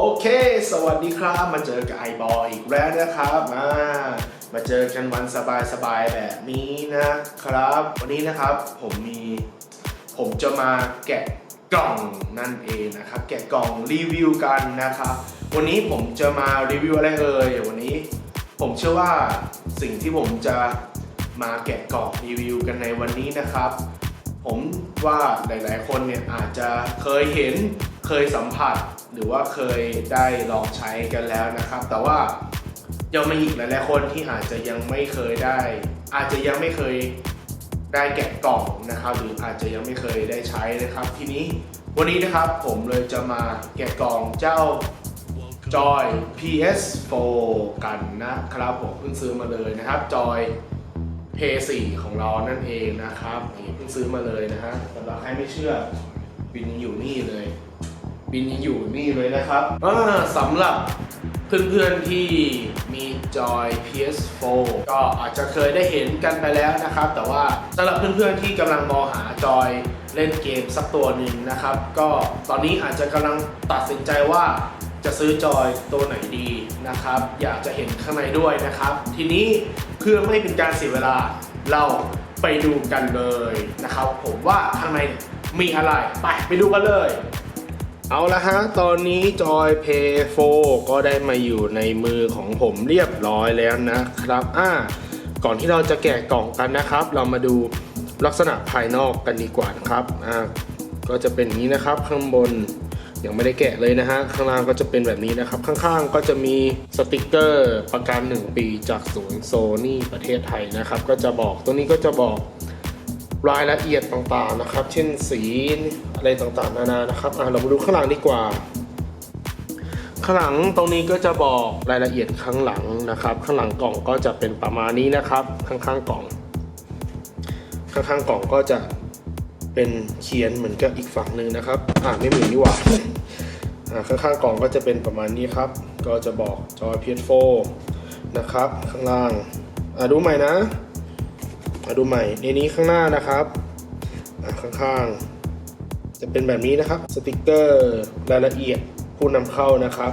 โอเค สวัสดีครับ มาเจอกับไอบอยอีกแล้วนะครับมามาเจอกันวันสบายๆแบบนี้นะครับ วันนี้นะครับผมมีผมจะมาแกะกล่องนั่นเองนะครับ แกะกล่องรีวิวกันนะครับ วันนี้ผมจะมารีวิวอะไรเอ่ยวันนี้ ผมเชื่อว่าสิ่งที่ผมจะมาแกะกล่องรีวิวกันในวันนี้นะครับ ผมว่าหลายๆคนเนี่ยอาจจะเคยเห็น เคยสัมผัสหรือว่าเคยได้ลองใช้กันแล้วนะครับ แต่ว่ายังมีอีกหลายๆคนที่อาจจะยังไม่เคยได้ อาจจะยังไม่เคยได้แกะกล่องนะครับ หรืออาจจะยังไม่เคยได้ใช้นะครับ ทีนี้วันนี้นะครับผมเลยจะมาแกะกล่องเจ้าจอย PS4 กันนะครับผมเพิ่งซื้อมาเลยนะครับจอย p 4 ของเรานั่นเองนะครับเพิ่งซื้อมาเลยนะฮะสำหรับใครไม่เชื่อบินอยู่นี่เลย บินอยู่นี่เลยนะครับสำหรับเพื่อนๆที่มีจอย PS4 ก็อาจจะเคยได้เห็นกันไปแล้วนะครับ แต่ว่าสำหรับเพื่อนๆที่กำลังมองหาจอยเล่นเกมสักตัวหนึ่งนะครับ ก็ตอนนี้อาจจะกำลังตัดสินใจว่าจะซื้อจอยตัวไหนดีนะครับ อยากจะเห็นข้างในด้วยนะครับ ทีนี้เพื่อไม่เป็นการเสียเวลาเราไปดูกันเลยนะครับ ผมว่าข้างในมีอะไรไปไปดูกันเลย เอาละฮะ ตอนนี้จอย Play 4ก็ได้มาอยู่ในมือของผมเรียบร้อยแล้วนะครับ อ่า ก่อนที่เราจะแกะกล่องกันนะครับ เรามาดูลักษณะภายนอกกันดีกว่านะครับ อ่า ก็จะเป็นนี้นะครับข้างบนยังไม่ได้แกะเลยนะฮะ ข้างล่างก็จะเป็นแบบนี้นะครับ ข้างๆก็จะมีสติกเกอร์ประกัน 1 ปีจากศูนย์โซนี่ประเทศไทยนะครับ ก็จะบอกตรงนี้ก็จะบอก รายละเอียดต่างๆนะครับ เช่นสีอะไรต่างๆ นานานะครับอะเรามาดูข้างหลังดีกว่า ข้างหลังตรงนี้ก็จะบอกรายละเอียดข้างหลังนะครับ ข้างหลังกล่องก็จะเป็นประมาณนี้นะครับ ข้างๆกล่อง ข้างๆกล่องก็จะเป็นเขียนเหมือนกับอีกฝั่งหนึ่งนะครับ อ่าไม่เหมือนนี่หว่าอ่าข้างๆกล่องก็จะเป็นประมาณนี้ครับ ก็จะบอกจอ PS4 นะครับ ข้างล่าง อ่าดูใหม่นะ มาดูใหม่ในนี้ข้างหน้านะครับข้างๆ จะเป็นแบบนี้นะครับ สติกเกอร์รายละเอียดผู้นำเข้านะครับ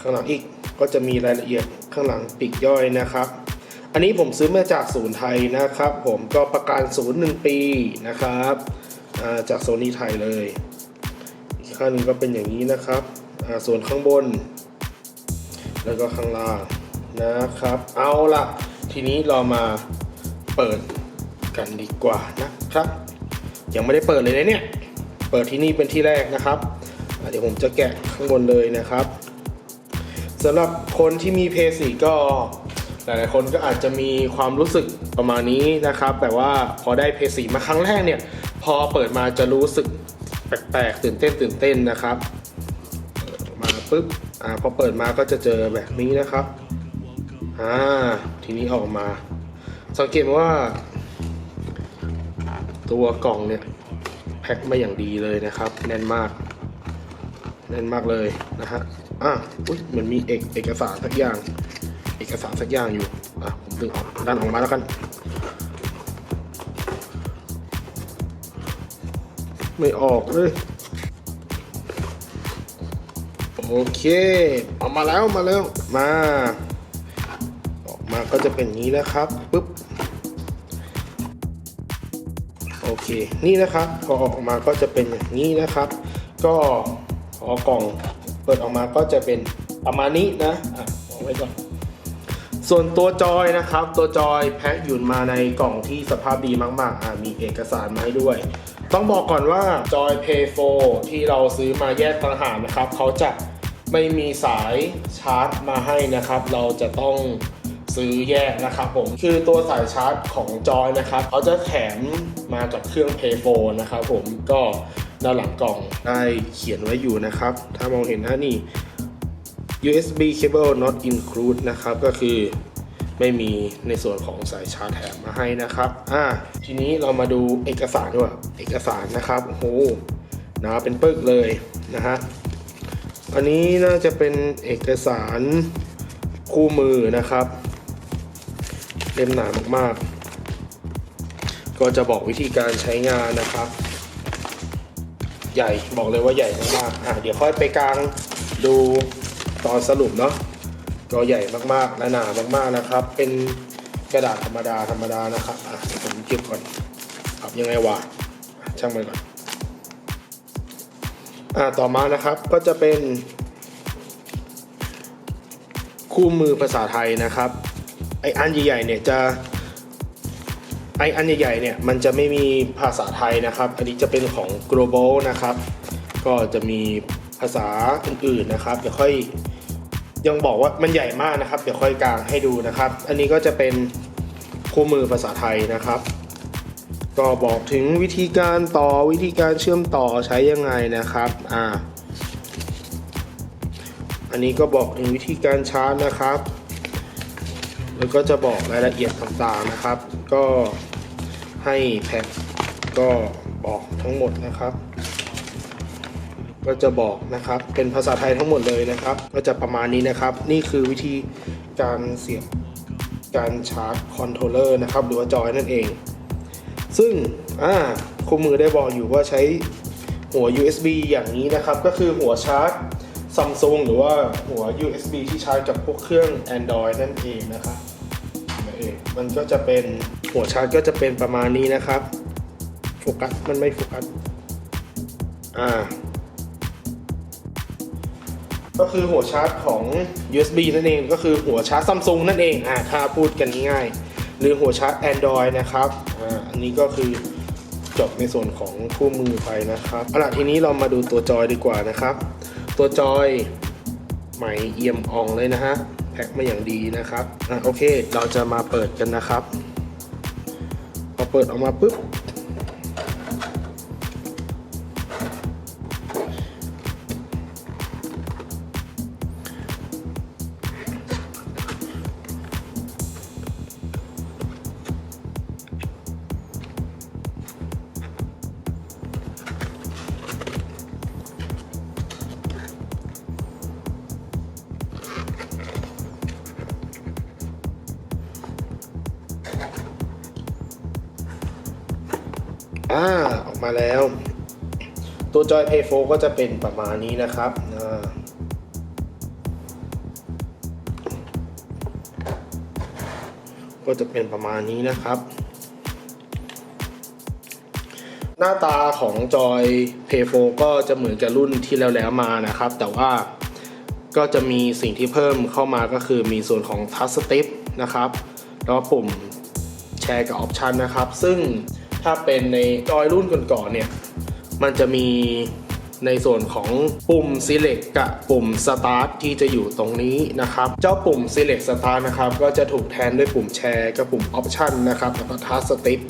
ข้างหลังอีกก็จะมีรายละเอียดข้างหลังปีกย่อยนะครับ อันนี้ผมซื้อมาจากศูนย์ไทยนะครับ ผมก็ประกันศูนย์หนึ่งปีนะครับจากโซนี่ไทยเลยอีกข้างนึงก็เป็นอย่างนี้นะครับส่วนข้างบน แล้วก็ข้างล่างนะครับ เอาละทีนี้เรามา เปิดกันดีกว่านะครับ ยังไม่ได้เปิดเลยนะเนี่ย เปิดที่นี่เป็นที่แรกนะครับ เดี๋ยวผมจะแกะข้างบนเลยนะครับสำหรับคนที่มีเพสีก็หลายๆคนก็อาจจะมีความรู้สึกประมาณนี้นะครับ แต่ว่าพอได้เพสีมาครั้งแรกเนี่ย พอเปิดมาจะรู้สึกแปลกๆตื่นเต้นตื่นเต้นนะครับ มาปุ๊บอ่าพอเปิดมาก็จะเจอแบบนี้นะครับอ่าทีนี้ออกมา สังเกตว่า ตัวกล่องเนี่ย แพ็คมาอย่างดีเลยนะครับ แน่นมาก แน่นมากเลยนะฮะอะอุ้ยเหมือนมีเอกเอกสารสักอย่าง เอกสารสักอย่างอยู่อะผมดึงออกดันออกมาแล้วกันไม่ออกเลย โอเคเอามาแล้วมาแล้วมา มาก็จะเป็นนี้นะครับปุ๊บโอเคนี่นะครับพอออกมาก็จะเป็นอย่างนี้นะครับ ก็พอกล่องเปิดออกมาก็จะเป็นประมาณนี้นะอะวางไว้ก่อนส่วนตัวจอยนะครับ ตัวจอยแพ็คอยู่มาในกล่องที่สภาพดีมากๆอะมีเอกสารมาให้ด้วย ต้องบอกก่อนว่าจอย Pay 4ที่เราซื้อมาแยกต่างหากนะครับเขาจะไม่มีสายชาร์จมาให้นะครับ เราจะต้อง ซื้อแยกนะครับผมคือตัวสายชาร์จของจอยนะครับเขาจะแถมมาจากเครื่อง Pay 4นะครับผมก็ด้านหลังกล่องได้เขียนไว้อยู่นะครับ ถ้ามองเห็นนะนี่ USB cable not include นะครับ ก็คือไม่มีในส่วนของสายชาร์จแถมมาให้นะครับอ่าทีนี้เรามาดูเอกสารด้วยเอกสารนะครับโอ้โหนาเป็นปึกเลยนะฮะอันนี้น่าจะเป็นเอกสารคู่มือนะครับ ล่มหนามากๆ ก็จะบอกวิธีการใช้งานนะครับ ใหญ่บอกเลยว่าใหญ่มากๆอะเดี๋ยวค่อยไปกลางดูตอนสรุปเนาะจอใหญ่มากๆและหนามากๆนะครับ เป็นกระดาษธรรมดาธรรมดานะครับอะผมเก็บก่อนปรับยังไงวะอะช่างมันก่อนอ่าต่อมานะครับก็จะเป็น คู่มือภาษาไทยนะครับ ไออันใหญ่ๆเนี่ยจะไออันใหญ่ๆเนี่ยมันจะไม่มีภาษาไทยนะครับ อันนี้จะเป็นของ global นะครับ ก็จะมีภาษาอื่นๆนะครับ เดี๋ยวค่อยยังบอกว่ามันใหญ่มากนะครับ เดี๋ยวค่อยกลางให้ดูนะครับ อันนี้ก็จะเป็นคู่มือภาษาไทยนะครับ ก็บอกถึงวิธีการต่อวิธีการเชื่อมต่อใช้ยังไงนะครับอ่าอันนี้ก็บอกถึงวิธีการชาร์จนะครับ แล้วก็จะบอกรายละเอียดต่างๆนะครับ ก็ให้แพ็คก็บอกทั้งหมดนะครับ ก็จะบอกนะครับ เป็นภาษาไทยทั้งหมดเลยนะครับ ก็จะประมาณนี้นะครับ นี่คือวิธีการเสียบการชาร์จคอนโทรลเลอร์นะครับ หรือว่าจอยนั่นเอง ซึ่งอ่าคู่มือได้บอกอยู่ว่าใช้หัว USB อย่างนี้นะครับ ก็คือหัวชาร์จซัมซุงหรือว่าหัว USB ที่ใช้กับพวกเครื่อง Android นั่นเองนะครับ มันก็จะเป็นหัวชาร์จก็จะเป็นประมาณนี้นะครับ โฟกัสมันไม่โฟกัส อ่า ก็คือหัวชาร์จของ USB นั่นเอง ก็คือหัวชาร์จซัมซุงนั่นเอง อ่าถ้าพูดกันง่าย หรือหัวชาร์จ Android นะครับ อ่า อันนี้ก็คือจบในส่วนของคู่มือไปนะครับเอาล่ะทีนี้เรามาดูตัวจอยดีกว่านะครับ ตัวจอยไหมเอี่ยมอ่องเลยนะฮะ พ็คมาอย่างดีนะครับอะโอเค เราจะมาเปิดกันนะครับ พอเปิดออกมาปุ๊บ อ่าออกมาแล้ว ตัวจอย Pay 4ก็จะเป็นประมาณนี้นะครับอ่าก็จะเป็นประมาณนี้นะครับ หน้าตาของจอย Pay 4ก็จะเหมือนกับรุ่นที่แล้วแล้วๆมานะครับ แต่ว่าก็จะมีสิ่งที่เพิ่มเข้ามาก็คือมีส่วนของ Touch Step นะครับ แล้วปุ่มแชร์กับออปชันนะครับ ซึ่ง ถ้าเป็นในจอยรุ่นก่อนๆเนี่ย มันจะมีในส่วนของปุ่ม select กับปุ่ม start ที่จะอยู่ตรงนี้นะครับ เจ้าปุ่ม select start นะครับ ก็จะถูกแทนด้วยปุ่มแชร์กับปุ่ม option นะครับแล้วก็ task step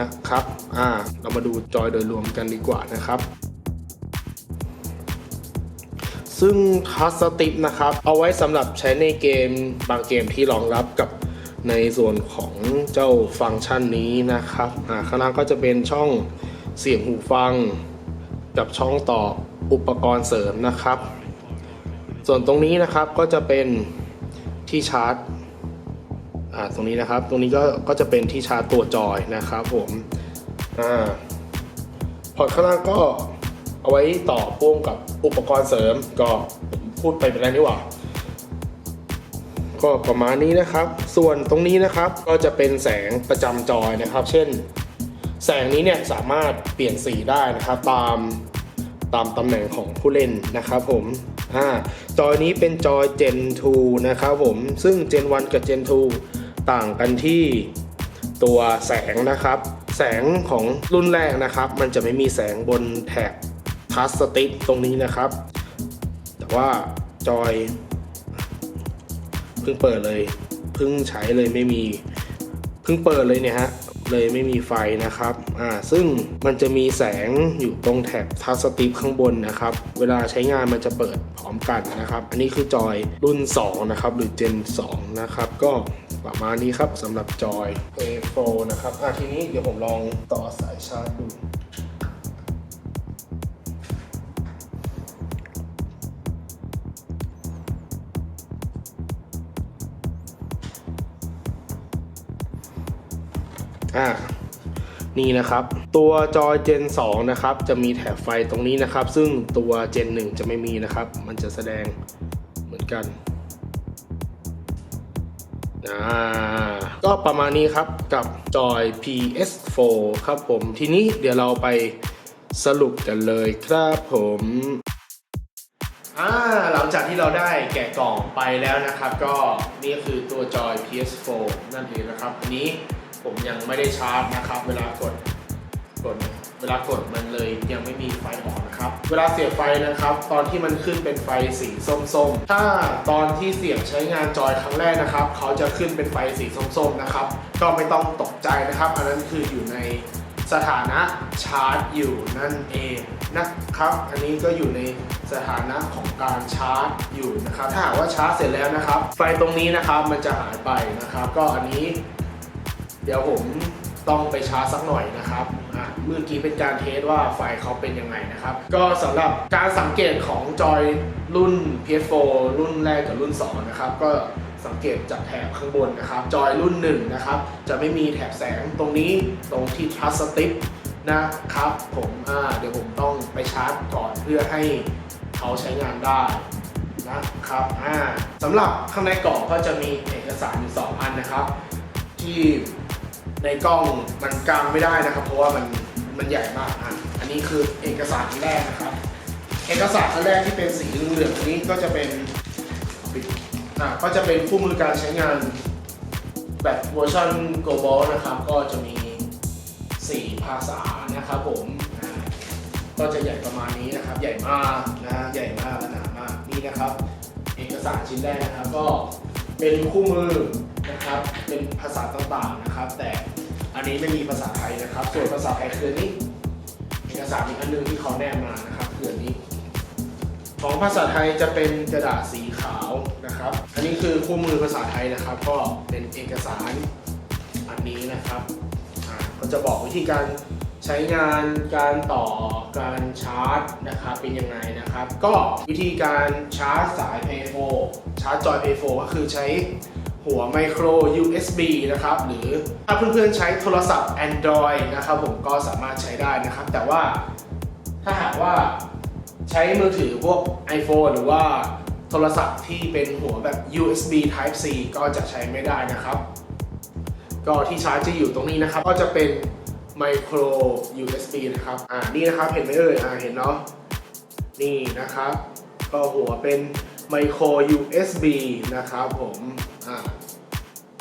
นะครับ อ่า เรามาดูจอยโดยรวมกันดีกว่านะครับ ซึ่ง Touch Step นะครับ เอาไว้สำหรับใช้ในเกมบางเกมที่รองรับกับ ในส่วนของเจ้าฟังก์ชันนี้นะครับข้างล่างก็จะเป็นช่องเสียงหูฟัง กับช่องต่ออุปกรณ์เสริมนะครับ ส่วนตรงนี้นะครับก็จะเป็นที่ชาร์จตรงนี้นะครับ ตรงนี้ก็ก็จะเป็นที่ชาร์จตัวจอยนะครับผมอพอร์ตข้างล่างก็เอาไว้ต่อพ่วงกับอุปกรณ์เสริมก็พูดไปเป็นไรนี่หว่า ก็ประมาณนี้นะครับ ส่วนตรงนี้นะครับก็จะเป็นแสงประจำจอยนะครับ เช่น แสงนี้เนี่ยสามารถเปลี่ยนสีได้นะครับ ตามตามตำแหน่งของผู้เล่นนะครับผมอ่าจอยนี้เป็นจอย Gen 2 นะครับผม ซึ่ง Gen 1 กับ Gen 2 ต่างกันที่ตัวแสงนะครับ แสงของรุ่นแรกนะครับ มันจะไม่มีแสงบนแถบทัชสติ๊กตรงนี้นะครับ แต่ว่าจอย เพิ่งเปิดเลยเพิ่งใช้เลยไม่มีเพิ่งเปิดเลยเนี่ยฮะเลยไม่มีไฟนะครับอ่าซึ่งมันจะมีแสงอยู่ตรงแถบทัชสติปข้างบนนะครับ เวลาใช้งานมันจะเปิดพร้อมกันนะครับ อันนี้คือจอยรุ่น 2 นะครับ หรือ Gen 2 นะครับ ก็ประมาณนี้ครับสำหรับจอย A4 นะครับอ่าทีนี้เดี๋ยวผมลองต่อสายชาร์จดู อ่านี่นะครับ ตัวจอย Gen 2นะครับจะมีแถบไฟตรงนี้นะครับ ซึ่งตัว Gen 1จะไม่มีนะครับ มันจะแสดงเหมือนกันก็ประมาณนี้ครับกับจอย PS4 ครับผมทีนี้เดี๋ยวเราไปสรุปกันเลยครับผมอ่าหลังจากที่เราได้แกะกล่องไปแล้วนะครับ ก็นี่คือตัวจอย PS4 นั่นเองนะครับอันนี้ ผมยังไม่ได้ชาร์จนะครับ เวลากดกดเวลากดมันเลยยังไม่มีไฟออกนะครับ เวลาเสียบไฟนะครับ ตอนที่มันขึ้นเป็นไฟสีส้มๆ ถ้าตอนที่เสียบใช้งานจอยครั้งแรกนะครับ เขาจะขึ้นเป็นไฟสีส้มๆนะครับ ก็ไม่ต้องตกใจนะครับ อันนั้นคืออยู่ในสถานะชาร์จอยู่นั่นเองนะครับ อันนี้ก็อยู่ในสถานะของการชาร์จอยู่นะครับ ถ้าหากว่าชาร์จเสร็จแล้วนะครับ ไฟตรงนี้นะครับมันจะหายไปนะครับ ก็อันนี้ เดี๋ยวผมต้องไปชาร์จสักหน่อยนะครับเมื่อกี้เป็นการเทสว่าไฟเขาเป็นยังไงนะครับ ก็สำหรับการสังเกตของจอยรุ่น PS4 รุ่นแรกกับรุ่น 2 นะครับ ก็สังเกตจากแถบข้างบนนะครับ จอยรุ่น 1 นะครับ จะไม่มีแถบแสงตรงนี้ตรงที่ทัสติ๊กนะครับผมเดี๋ยวผมต้องไปชาร์จก่อนเพื่อให้เขาใช้งานได้นะครับสำหรับข้างในกล่องก็จะมีเอกสารอยู่สองอันนะครับ ที่ ในกล้องมันกางไม่ได้นะครับ เพราะว่ามันมันใหญ่มากอะอันนี้คือเอกสารอันแรกนะครับ เอกสารอันแรกที่เป็นสีเหลืองๆนี้ก็จะเป็นอะก็จะเป็นคู่มือการใช้งานแบบเวอร์ชัน global นะครับ ก็จะมี 4 ภาษานะครับผมก็จะใหญ่ประมาณนี้นะครับ ใหญ่มากนะฮะใหญ่มากและหนามากนี่นะครับ เอกสารชิ้นแรกนะครับ ก็เป็นคู่มือ นะครับ เป็นภาษาต่างๆนะครับ แต่อันนี้ไม่มีภาษาไทยนะครับ ส่วนภาษาไทยคือนี้เอกสารอีกอันหนึงที่เขาแนบมานะครับคืออันนี้ ของภาษาไทยจะเป็นกระดาษสีขาวนะครับ อันนี้คือคู่มือภาษาไทยนะครับ ก็เป็นเอกสารอันนี้นะครับก็จะบอกวิธีการใช้งานการต่อการชาร์จนะครับเป็นยังไงนะครับ ก็วิธีการชาร์จสาย Pay 4ชาร์จจอย Pay 4ก็คือใช้ หัวไมโคร USB นะครับ หรือถ้าเพื่อนๆใช้โทรศัพท์ Android นะครับผมก็สามารถใช้ได้นะครับ แต่ว่าถ้าหากว่าใช้มือถือพวก iPhone หรือว่าโทรศัพท์ที่เป็นหัวแบบ USB Type C ก็จะใช้ไม่ได้นะครับ ก็ที่ชาร์จจะอยู่ตรงนี้นะครับ ก็จะเป็น Micro USB นะครับ อ่า นี่นะครับ เห็นไหมเอ่ย อ่า เห็นเนาะ นี่นะครับ ก็หัวเป็น Micro USB นะครับผมอ่า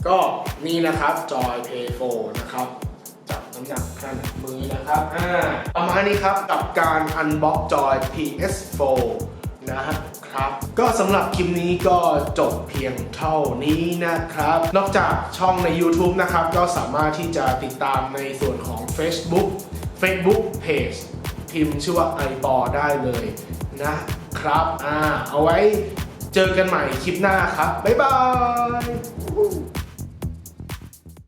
ก็นี่นะครับจอย Play 4นะครับ จับน้ำหนักขนาดมือนะครับอ่าประมาณนี้ครับกับการอันบ็อกจอย PS4 นะครับก็สำหรับคลิปนี้ก็จบเพียงเท่านี้นะครับ นอกจากช่องใน YouTube นะครับ ก็สามารถที่จะติดตามในส่วนของ Facebook Facebook Page พิมพ์ชื่อว่า i b o ได้เลยนะครับ อ่า เอาไว้ เจอกันใหม่คลิปหน้าครับ บ๊ายบาย